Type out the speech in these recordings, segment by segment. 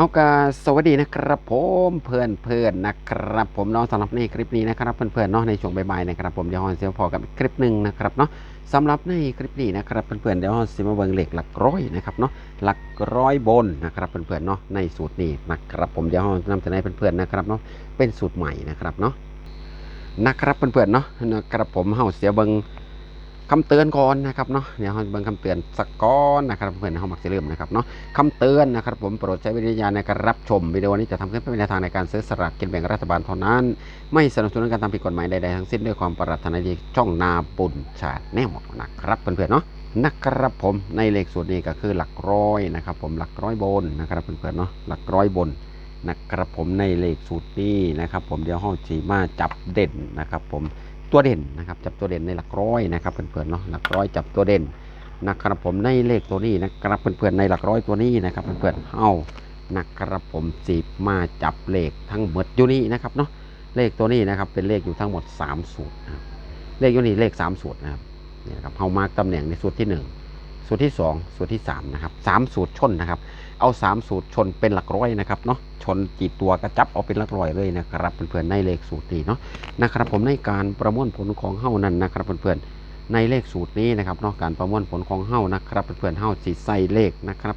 เอากาสวัสดีนะครับผมเพื่อนเพื่อนนะครับ ผมเน้องสำหรับในคลิปนี้นะครับเพื่อนเพื่อนเนาะในช่วงบ่ายๆนะครับผมเดี๋ยวฮอนเซียวพอกับคลิปหนึ่งนะครับเนาะสำหรับในคลิปนี้นะครับเพื่อนเพื่อนเดี๋ยวฮอนเซียมาเบิงเหล็กหลักร้อยนะครับเนาะหลักร้อยบนนะครับเพื่อนเพื่อนเนาะในสูตรนี้นะครับผมเดี๋ยวฮอนนำเสนอให้เพื่อนๆนะครับเนาะเป็นสูตรใหม่นะครับเนาะนะครับเพื่อนๆเนาะนะครับผมเฮาเสียเบิง คำเตือนก่อนนะครับเนาะเดี๋ยวเราเบิ่งคำเตือนสักก้อนนะครับเพื่อนเฮามักสิลืมนะครับเนาะคำเตือนนะครับ ผมโปรดใช้วิจารณญาณในการรับชมวิดีโอนี้จะทำขึ้นเพื่อเป็นแนวทางในการซื้อสลากกินแบ่งรัฐบาลเท่านั้น ไม่สนับสนุนการทำผิดกฎหมายใดๆทั้งสิ้นด้วยความปรารถนาดีช่องนาบุญชาติแน่หมดนะครับเพื่อนๆเนาะนะครับผมในเลขสูตรนี้ก็คือหลักร้อยนะครับ ผมหลักร้อยบนนะครับเพื่อนๆเนาะหลักร้อยบน นะครับผมในเลขสูตรนี้นะครับ ผมเดี๋ยวห้องจีมาจับเด่นนะครับ ผมตัวเด่นนะครับ จับตัวเด่นในหลักร้อยนะครับเพื่อนๆเนาะหลักร้อยจับตัวเด่นนะครับผมในเลขตัวนี้นะครับเพื่อนๆในหลักร้อยตัวนี้นะครับเพื่อนๆเอานะครับผมสิบมาจับเลขทั้งหมดอยู่นี่นะครับเนาะเลขตัวนี้นะครับเป็นเลขอยู่ทั้งหมด 3 สูตรนะครับเลขอยู่นี่เลข 3 สูตรนะครับนี่นะครับเอามาร์กตำแหน่งในสูตรที่ 1 สูตรที่ 2 สูตรที่3นะครับสามสูตรชนนะครับ เอา 3 สูตรชนเป็นหลักร้อยนะครับเนาะชนกี่ตัวก็จับเอาเป็นหลักร้อยเลยนะครับเพื่อนๆในเลขสูตรนี้เนาะนะครับผมในการประมวลผลของเฮ้านั้นนะครับเพื่อนๆในเลขสูตรนี้นะครับเนอกการประมวลผลของเฮ้านะครับเพื่อนๆเฮ้าสีใส่เลขนะครับ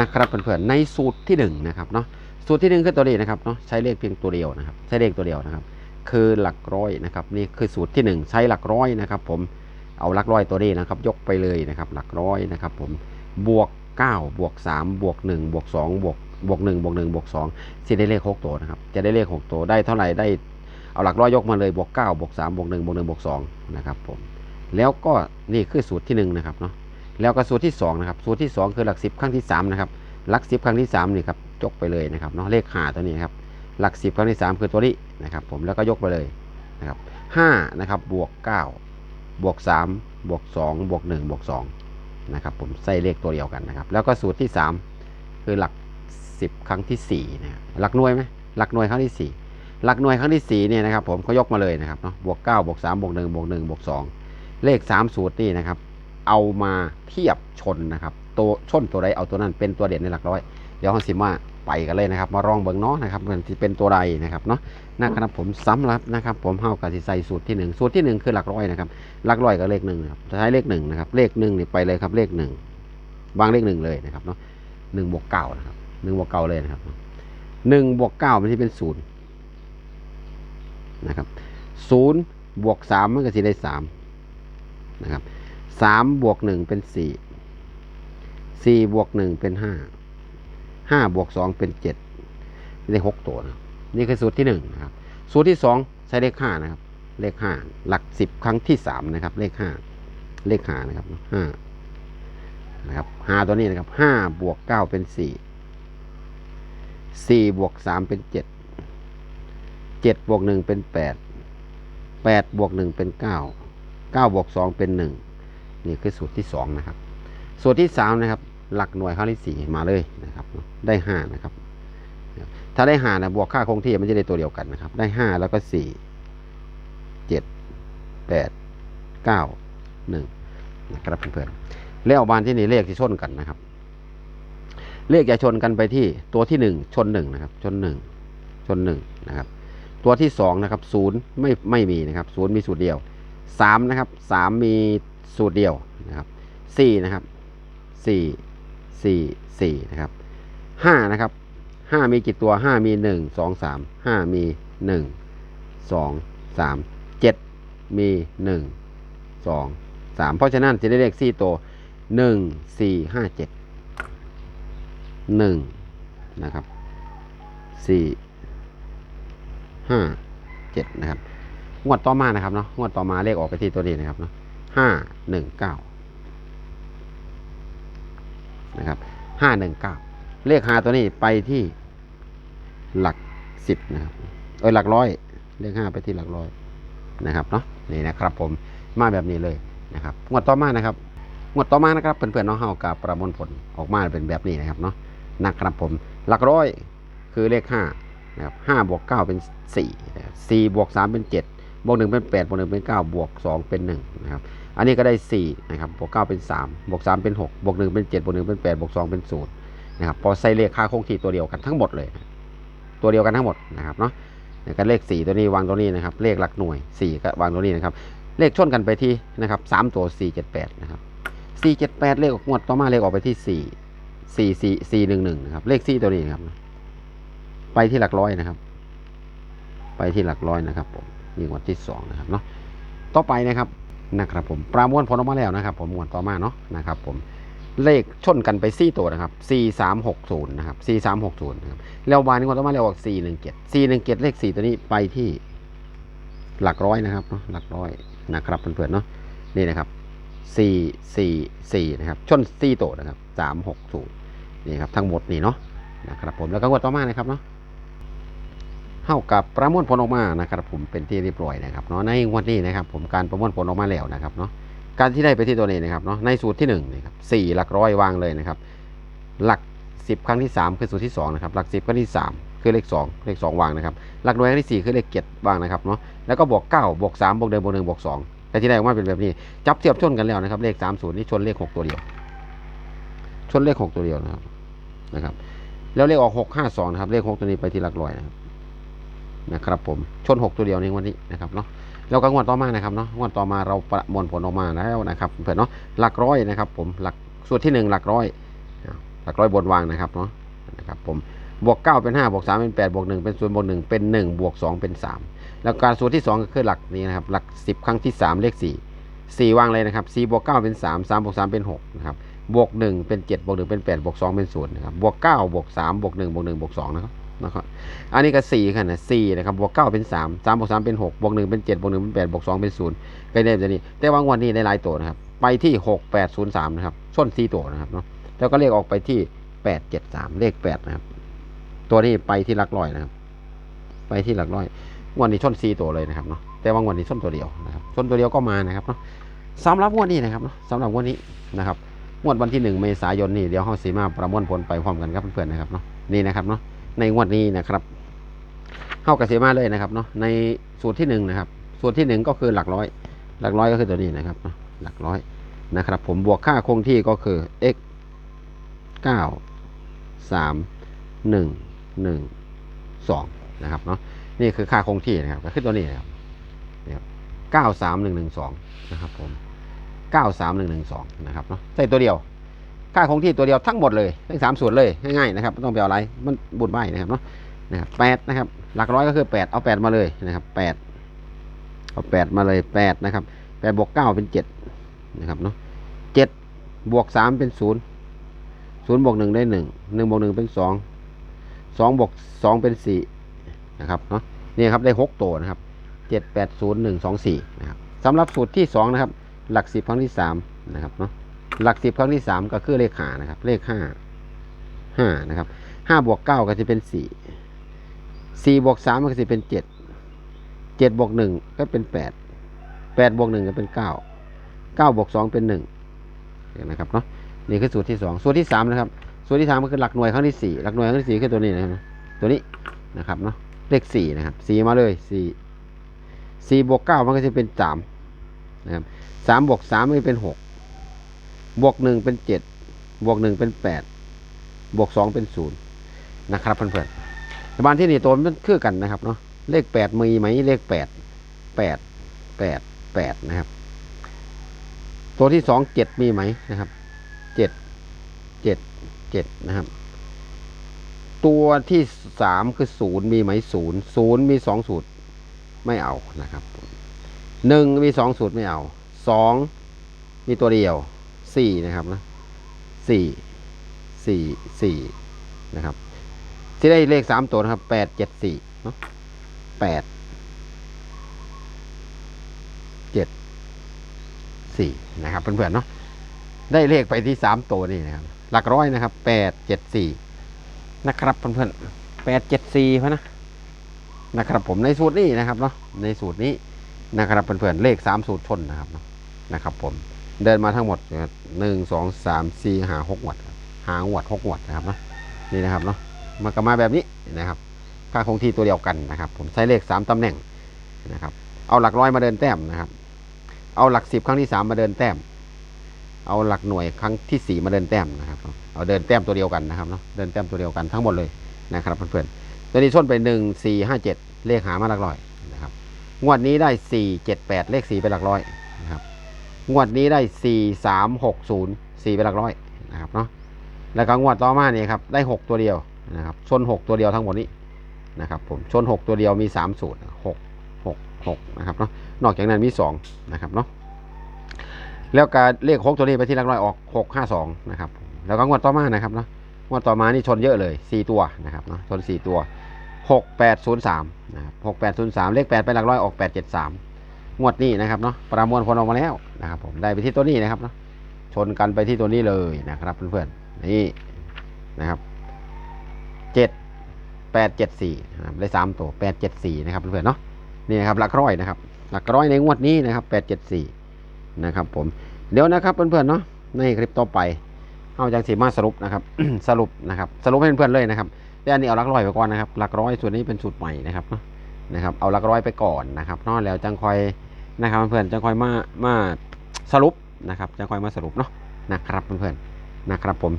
นะครับเพื่อนๆในสูตรที่หนึ่งนะครับเนาะสูตรที่หนึ่งคือตัวนี้นะครับเนาะใช้เลขเพียงตัวเดียวนะครับใช้เลขตัวเดียวนะครับ คือหลักร้อยนะครับนี่คือสูตรที่หนึ่งใช้หลักร้อยนะครับผม เอาหลักร้อยตัวนี้นะครับ ยกไปเลยนะครับ หลักร้อยนะครับผมบวก 9 บวก 3 บวก 1 บวก 2 บวกบวก 1 บวก 1 บวก2สิได้เลข 6 ตัวนะครับ จะได้เลข 6 ตัวได้เท่าไหร่ได้เอาหลักร้อยยกมาเลยบวก 9 บวก 3 บวก 1 บวก 1 บวก 2 นะครับผมแล้วก็นี่คือสูตรที่ 1 นะครับเนาะแล้วก็สูตรที่ 2 นะครับ สูตรที่ 2 คือหลัก 10 ครั้งที่ 3 นะครับ หลัก 10 ครั้งที่ 3 นี่ครับยกไปเลยนะครับเนาะเลขหาตัวนี้ครับหลัก 10 ครั้งที่ 3 คือตัวนี้นะครับผมแล้วก็ยกไปเลยนะครับ5นะครับบวก 9 บวก3บวก2บวก1บวก2นะครับผมใส่เลขตัวเดียวกันนะครับ แล้วก็สูตรที่ 3 คือหลัก 10 ครั้งที่4นะหลักหน่วยไหมหลักหน่วยครั้งที่ 4 หลักหน่วยครั้งที่4เนี่ยนะครับผมเขายกมาเลยนะครับเนาะบวก9บวก3บวก1บวก1บวก2เลข 3 สูตรนี่นะครับเอามาเทียบชนนะครับตัวชนตัวใดเอาตัวนั้นเป็นตัวเด่นในหลักร้อยเดี๋ยวเราสิมา ไปกันเลยนะครับ มาลองเบิ่งเนาะนะครับมันที่เป็นตัวใดนะครับเนาะนะครับผมสำหรับนะครับ ผมเฮากับสิใส่สูตรที่ 1 สูตรที่ 1 คือหลักร้อยนะครับหลักร้อยกับเลขหนึ่งนะครับใช้เลขหนึ่งนะครับเลขหนึ่งนี่ไปเลยครับเลขหนึ่งวางเลขหนึ่งเลยนะครับเนาะหนึ่งบวกเก้านะครับหนึ่งบวกเก้าเลยนะครับหนึ่งบวกเก้ามันที่เป็นศูนย์นะครับศูนย์บวกสามมันก็สิได้สามนะครับสามบวกหนึ่งเป็นสี่สี่บวกหนึ่งเป็นห้า ห้าบวกสองเป็นเจ็ดได้หกตัวนะนี่คือสูตรที่หนึ่งนะครับ สูตรที่สองใช้เลขห้านะครับ เลขห้าหลักสิบครั้งที่สามนะครับ เลขห้าเลขห้านะครับห้านะครับห้าตัวนี้นะครับห้าบวกเก้าเป็นสี่สี่บวกสามเป็นเจ็ดเจ็ดบวกหนึ่งเป็นแปดแปดบวกหนึ่งเป็นเก้าเก้าบวกสองเป็นหนึ่งนี่คือสูตรที่สองนะครับ สูตรที่สามนะครับ หลักหน่วยครั้งที่สี่มาเลยนะครับ ได้ห้านะครับ ถ้าได้ห้านะบวกค่าคงที่มันจะได้ตัวเดียวกันนะครับ ได้ห้าแล้วก็สี่เจ็ดแปดเก้าหนึ่งนะครับเพื่อนๆแล้วบานที่นี่เลขที่ชนกันนะครับ เลขจะชนกันไปที่ตัวที่หนึ่งชนหนึ่งนะครับ ชนหนึ่งชนหนึ่งนะครับ ตัวที่สองนะครับศูนย์ไม่ไม่มีนะครับศูนย์มีสูตรเดียวสามนะครับสามมีสูตรเดียวนะครับสี่นะครับสี่ สี่สี่นะครับห้านะครับห้ามีกี่ตัวห้ามีหนึ่งสองสามห้ามีหนึ่งสองสามเจ็ดมีหนึ่งสองสามเพราะฉะนั้นจะได้เลขสี่ตัวหนึ่งสี่ห้าเจ็ดหนึ่งนะครับสี่ห้าเจ็ดนะครับงวดต่อมานะครับเนาะงวดต่อมาเลขออกไปที่ตัวนี้นะครับเนาะห้าห นะครับห้าหนึ่งเก้าเลขหาตัวนี้ไปที่หลักสิบนะครับเออหลักร้อยเลขห้าไปที่หลักร้อยนะครับเนาะนี่นะครับผมมาแบบนี้เลยนะครับงวดต่อมานะครับงวดต่อมานะครับเพื่อนๆเนาะเฮากับประมวลผลออกมาเป็นแบบนี้นะครับเนาะนะครับผมหลักร้อยคือเลขห้านะครับห้าบวกเก้าเป็นสี่สี่บวกสามเป็นเจ็ดบวกหนึ่งเป็นแปดบวกหนึ่งเป็นเก้าบวกสองเป็นหนึ่งนะครับ อันนี้ก็ได้สี่นะครับบวกเก้าเป็นสามบวกสามเป็นหกบวกหนึ่งเป็นเจ็ดบวกหนึ่งเป็นแปดบวกสองเป็นศูนย์นะครับพอใส่เลขค่าคงที่ตัวเดียวกันทั้งหมดเลย ตัวเดียวกันทั้งหมดนะครับเนาะแล้วก็เลขสี่ตัวนี้วางตัวนี้นะครับ เลขหลักหน่วยสี่ก็วางตัวนี้นะครับ เลขชนกันไปที่นะครับสามตัวสี่เจ็ดแปดนะครับสี่เจ็ดแปดเลขออกงวดต่อมาเลขออกไปที่สี่สี่สี่สี่หนึ่งหนึ่งนะครับ เลขสี่ตัวนี้นะครับ ไปที่หลักร้อยนะครับ ไปที่หลักร้อยนะครับผมนี่งวดที่สองนะครับเนาะ ต่อไปนะครับ นะครับผมประมวลผลออกมาแล้วนะครับ ผมงวดต่อมาเนาะนะครับ ผมเลขชนกันไปสี่ตัวนะครับสี่สามหกศูนย์นะครับสี่สามหกศูนย์นะครับแล้ววานนี้งวดต่องมาแล้วออกสี่หนึ่งเจ็ดสี่หนึ่งเจ็ดเลขสี่ตัวนี้ไปที่หลักร้อยนะครับเนาะหลักร้อยนะครับเพื่อนๆเนาะนี่นะครับสี่สี่สี่นะครับ ชนสี่โตวนะครับสามหกศูนย์นี่ครับทั้งหมดนี่เนาะนะครับผมแล้วก็งวดต่อมานะครับเนาะ เท่ากับประมวลผลออกมานะครับผมเป็นที่เรียบร้อยนะครับเนาะในวันนี้นะครับผมการประมวลผลออกมาแล้วนะครับเนาะการที่ได้ไปที่ตัวนี้นะครับเนาะในสูตรที่หนึ่งนะครับสี่หลักร้อยวางเลยนะครับหลักสิบครั้งที่สามคือสูตรที่สองนะครับหลักสิบครั้งที่สามคือเลขสองเลขสองวางนะครับหลักหน่วยครั้งที่สี่คือเลขเจ็ดวางนะครับเนาะแล้วก็บวก9บวก3บวกเดิมบวก1บวก2แต่ที่ได้ออกมาเป็นแบบนี้ จับเทียบชนกันแล้วนะครับเลข3 0นี่ชนเลข 6 ตัวเดียว ชนเลข 6 ตัวเดียวนะครับนะครับแล้วเลขออก 6 5 2นะครับเลข 6 ตัวนี้ไปที่หลักร้อยนะครับ นะครับผมชน 6 ตัวเดียวในวันนี้นะครับเนาะแล้วก็งวดต่อมานะครับเนาะงวดต่อมาเราประมวลผลออกมาแล้วนะครับเพื่อนเนาะหลักร้อยนะครับ ผมหลักส่วนที่ 1 หลักร้อยหลักร้อยบนวางนะครับเนาะนะครับผมบวก 9 เป็น5บวก3เป็น8บวก1เป็น0บวก1เป็น1บวก2เป็น3แล้วการสูตรที่ 2 ก็คือหลักนี้นะครับหลัก 10 ครั้งที่ 3 เลข 4 4 วางเลยนะครับ4บวก9เป็น 3 3บวก3เป็น6นะครับบวก 1 เป็น 7บวก1เป็น8บวก2เป็น0นะครับบวก9บวก3บวก1บวก1บวก2นะครับ นะครับอันนี้ก็4ค่ะนะ4นะครับบวก9เป็น 3 3บวก3เป็น6บวก1เป็น7บวก1เป็น8บวก2เป็น0ก็ได้แบบนี้แต่วางวันนี้ได้หลายตัวนะครับ ไปที่ 6 8 0 3 นะครับชน4ตัวนะครับเนาะแล้วก็เลขออกไปที่ 8 7 3 เลข8นะครับ ตัวนี้ไปที่หลักร้อยนะครับ ไปที่หลักร้อยงวดนี้ชน4ตัวเลยนะครับเนาะแต่ว่างวดนี้ชนตัวเดียวนะครับชนตัวเดียวก็มานะครับเนาะสำหรับงวดนี้นะครับเนาะสำหรับงวดนี้นะครับงวดวันที่ 1 เมษายนนี่เดี๋ยวเฮาสีมาประมวลผลไปพร้อมกันครับเพื่อนๆนะครับเนาะนี่นะครับเนาะ ในงวดนี้นะครับเฮากระสีมาเลยนะครับเนาะในสูตรที่1นะครับ สูตรที่1ก็คือหลักร้อย หลักร้อยก็คือตัวนี้นะครับหลักร้อยนะครับ ผมบวกค่าคงที่ก็คือ x 9 3 1 1 2นะครับเนาะนี่คือค่าคงที่นะครับก็คือตัวนี้นะครับนี่ครับ93112นะครับผม93112นะครับเนาะใส่ตัวเดียว ค่าคงที่ตัวเดียวทั้งหมดเลยทั้งสามส่วนเลยง่ายๆนะครับไม่ต้องไปเอาอะไรมันบุญใบนะครับเนาะนะครับแปดนะครับ หลักร้อยก็คือแปดเอาแปดมาเลยนะครับแปดเอาแปดมาเลยแปดนะครับแปดบวกเก้าเป็นเจ็ดนะครับเนาะเจ็ดบวกสามเป็นศูนย์ศูนย์บวกหนึ่งได้หนึ่งหนึ่งบวกหนึ่งเป็นสองสองบวกสองเป็นสี่นะครับเนาะนี่ครับได้หกตัวนะครับเจ็ดแปดศูนย์หนึ่งสองสี่นะครับสำหรับสูตรที่สองนะครับ หลักสิบครั้งที่สามนะครับเนาะ หลักสิบครั้งที่สามก็คือเลขห้านะครับ เลขห้าห้านะครับห้าบวกเก้าก็จะเป็นสี่สี่บวกสามก็จะเป็นเจ็ดเจ็ดบวกหนึ่งก็เป็นแปดแปดบวกหนึ่งก็เป็นเก้าเก้าบวกสองเป็นหนึ่งนะครับเนาะนี่คือสูตรที่สองสูตรที่สามนะครับ สูตรที่สามก็คือหลักหน่วยครั้งที่สี่หลักหน่วยครั้งที่สี่คือตัวนี้นะครับตัวนี้นะครับเนาะเลขสี่นะครับสี่มาเลยสี่สี่บวกเก้ามันก็จะเป็นสามนะครับสามบวกสามมันเป็นหก บวกหนึ่งเป็นเจ็ดบวกหนึ่งเป็นแปดบวกสองเป็นศูนย์นะครับเพื่อนๆแต่บ้านที่นี่ตัวมันคือกันนะครับเนาะเลขแปดมีไหมเลขแปดแปดแปดแปดนะครับ ตัวที่สองเจ็ดมีไหมนะครับเจ็ดเจ็ดเจ็ดนะครับ ตัวที่สามคือศูนย์มีไหมศูนย์ศูนย์มีสองสูตรไม่เอานะครับหนึ่งมีสองสูตรไม่เอาสองมีตัวเดียว สี่นะครับนะสี่สี่สี่นะครับที่ได้เลขสามตัวนะครับแปดเจ็ดสี่เนาะแปดเจ็ดสี่นะครับเพื่อนๆเนาะได้เลขไปที่สามตัวนี่นะครับ หลักร้อยนะครับแปดเจ็ดสี่นะครับเพื่อนๆแปดเจ็ดสี่พะนะนะครับผมในสูตรนี้นะครับเนาะในสูตรนี้นะครับเพื่อนๆเลขสามสูตรชนนะครับนะครับผม เดินมาทั้งหมดหนึ่งสองสามสี่หาหกวัดหาหวัดหกวัดนะครับเนาะนี่นะครับเนาะมันก็มาแบบนี้นะครับ ค่าคงที่ตัวเดียวกันนะครับ ผมใช้เลขสามตำแหน่งนะครับ เอาหลักร้อยมาเดินแต้มนะครับ เอาหลักสิบครั้งที่สามมาเดินแต้ม เอาหลักหน่วยครั้งที่สี่มาเดินแต้มนะครับ เอาเดินแต้มตัวเดียวกันนะครับเนาะเดินแต้มตัวเดียวกันทั้งหมดเลยนะครับเพื่อนๆตัวนี้ชนไปหนึ่งสี่ห้าเจ็ดเลขหามาหลักร้อยนะครับงวดนี้ได้สี่เจ็ดแปดเลขสี่เป็นหลักร้อย งวดนี้ได้สี่สามหกศูนย์สี่เป็นหลักร้อยนะครับเนาะแล้วก็งวดต่อมาเนี่ยครับได้หกตัวเดียวนะครับชนหกตัวเดียวทั้งหมดนี้นะครับผมชนหกตัวเดียวมีสามสูตรหกหกหกนะครับเนาะนอกจากนั้นมีสองนะครับเนาะแล้วก็เลขหกตัวนี้ไปที่หลักร้อยออกหกห้าสองนะครับแล้วก็งวดต่อมานะครับเนาะงวดต่อมานี่ชนเยอะเลยสี่ตัวนะครับเนาะชนสี่ตัวหกแปดศูนย์สามนะครับหกแปดศูนย์สามเลขแปดไปหลักร้อยออกแปดเจ็ดสาม งวดนี้นะครับเนาะประมวลผลออกมาแล้วนะครับ ผมได้ไปที่ตัวนี้นะครับเนาะชนกันไปที่ตัวนี้เลยนะครับเพื่อนๆนี่นะครับเจ็ดแปดเจ็ดสี่นะครับได้สามตัวแปดเจ็ดสี่นะครับเพื่อนๆเนาะนี่นะครับหลักร้อยนะครับ หลักร้อยในงวดนี้นะครับแปดเจ็ดสี่นะครับ ผมเดี๋ยวนะครับเพื่อนๆเนาะในคลิปต่อไปเอาจังสีมาสรุปนะครับ สรุปนะครับ สรุปให้เพื่อนๆเลยนะครับแต่อันนี้เอาหลักร้อยไปก่อนนะครับหลักร้อยส่วนนี้เป็นสูตรใหม่นะครับนะครับ เอาหลักร้อยไปก่อนนะครับนาะแล้วจังคอย นะครับเพื่อนๆจังคอยมามาสรุปนะครับจังคอยมาสรุปเนาะนะครับเพื่อนๆนะครับผม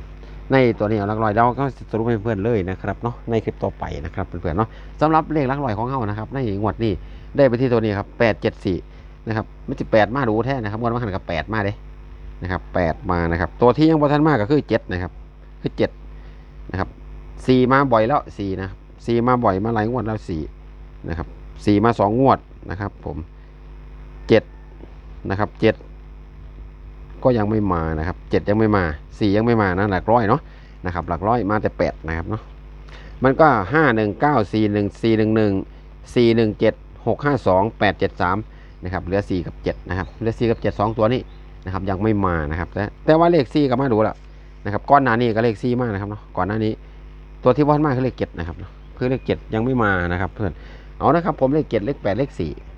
ในตัวนี้ลักร้อยเราก็สรุปให้เพื่อนเลยนะครับเนาะในคลิปต่อไปนะครับเพื่อนๆเนาะสำหรับเลขลักร้อยของเฮานะครับในงวดนี้ได้ไปที่ตัวนี้ครับแปดเจ็ดสี่นะครับไม่ติแปดมาดูแท้นะครับงวดมาหันกับแปดมาเด้นะครับแปดมานะครับตัวที่ยังบอทันมากก็คือเจ็ดนะครับคือเจ็ดนะครับสี่มาบ่อยแล้วสี่นะสี่มาบ่อยมาหลายงวดแล้วสี่นะครับสี่มาสองงวดนะครับผม เจ็ดนะครับเจ็ดก็ยังไม่มานะครับเจ็ดยังไม่มาสี่ยังไม่มานะหลักร้อยเนาะนะครับหลักร้อยมาแต่แปดนะครับเนาะมันก็ห้าหนึ่งเก้าสี่หนึ่งสี่หนึ่งหนึ่งสี่หนึ่งเจ็ดหกห้าสองแปดเจ็ดสามนะครับเหลือ4กับ7นะครับเหลือ4กับ7 2ตัวนี้นะครับยังไม่มานะครับ แต่แต่ว่าเลข4ก็มาดูแล้วนะครับก้อนหน้านี้ก็เลข4มากนะครับเนาะก่อนหน้านี้ตัวที่วัดมากคือเลข7นะครับเนาะคือเลข7ยังไม่มานะครับเพื่อนเอานะครับผมเลข7เลข8เลข4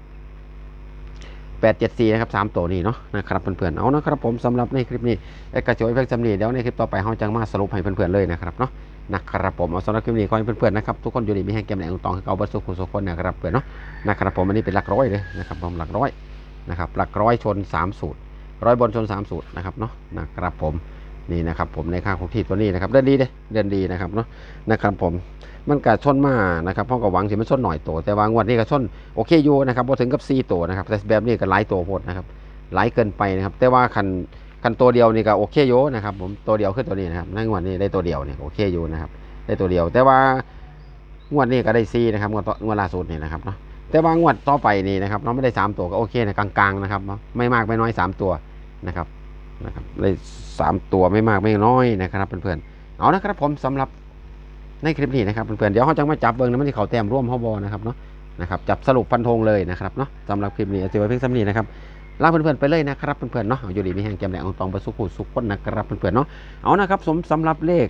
8 7 4นะครับ3ตัวนี้เนาะนะครับเพื่อนๆเอานะครับผมสำหรับในคลิปนี้ไอ้กระโจยเพิ่งจำนีเดี๋ยวในคลิปต่อไปเฮาจะมาสรุปให้เพื่อนๆเลยนะครับเนาะนะครับผมเอาสำหรับคลิปนี้ขอให้เพื่อนๆนะครับทุกคนอยู่ดีมีแห่งแก้มแหลงตองให้เกาบัสสุขุสุขคนนะครับเพื่อนเนาะนะครับผมอันนี้เป็นหลักร้อยเลยนะครับผมหลักร้อยนะครับหลักร้อยชน 3 สูตรร้อยบนชน 3 สูตรนะครับเนาะนะครับผม นี่นะครับผมในค่าของที่ตัวนี้นะครับเดินดีเด้เดินดีนะครับเนาะนะครับผมมันกระชนมานะครับพ่อก็หวังสิมันชนหน่อยตัวแต่วางวันนี้ก็ชนโอเคอยู่นะครับพอถึงกับ4ตัวนะครับแต่แบบนี้ก็หลายตัวโพดนะครับหลายเกินไปนะครับ แต่ว่าคันคันตัวเดียวนี่ก็โอเคอยู่นะครับผมตัวเดียวคือตัวนี้นะครับในงวดนี้ได้ตัวเดียวเนี่ยโอเคอยู่นะครับได้ตัวเดียว แต่ว่างวดนี้ก็ได้4นะครับงวดงวดล่าสุดนี่นะครับเนาะแต่ว่างวดต่อไปนี่นะครับน้องไม่ได้ 3 ตัวก็โอเคนะกลางๆนะครับเนาะไม่มากไม่น้อย 3 ตัวนะครับ นะครับเลยสามตัวไม่มากไม่น้อยนะครับเพื่อนๆเอานะครับผมสำหรับในคลิปนี้นะครับเพื่อนๆเดี๋ยวเขาจะมาจับเบิ้งนะมันที่เขาแต้มร่วมเขาบอนะครับเนาะนะครับจับสรุปฟันธงเลยนะครับเนาะสำหรับคลิปนี้เอาไว้เพียงสำนีนะครับลาเพื่อนๆไปเลยนะครับเพื่อนๆเนาะอาอยู่ดีมีแห่งแกมแหลงองตองประสุขุสุขคนนะครับเพื่อนๆเนาะเอานะครับสมสำหรับเลข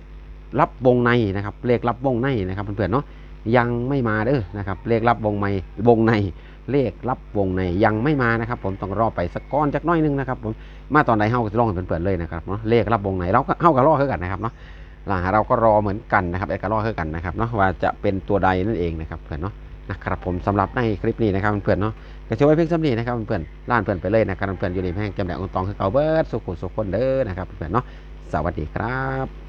รับวงในนะครับเลขรับวงในนะครับเพื่อนๆเนาะยังไม่มาเด้อนะครับเลขรับวงในวงใน เลขรับวงในยังไม่มานะครับ ผมต้องรอไปสักก้อนจักน้อยหนึงนะครับผมมาตอนใดเฮาก็จะลองให้เปิดเลยนะครับเนาะเลขรับวงในเราก็เฮาก็รอเท่ากันนะครับเนาะหล่ะเราก็รอเหมือนกันนะครับเอกรอเท่ากันนะครับเนาะว่าจะเป็นตัวใดนั่นเองนะครับเพื่อนเนาะนะครับผมสำหรับในคลิปนี้นะครับเพื่อนเนาะก็ช่วยเพียงสำนีนะครับเพื่อนล้านเพื่อนไปเลยนะครับเพื่อนอยู่ในแห่งจำแหน่งองตองคือเกาเบิร์ดสุขุสุขคนเด้อนะครับเพื่อนเนาะสวัสดีครับ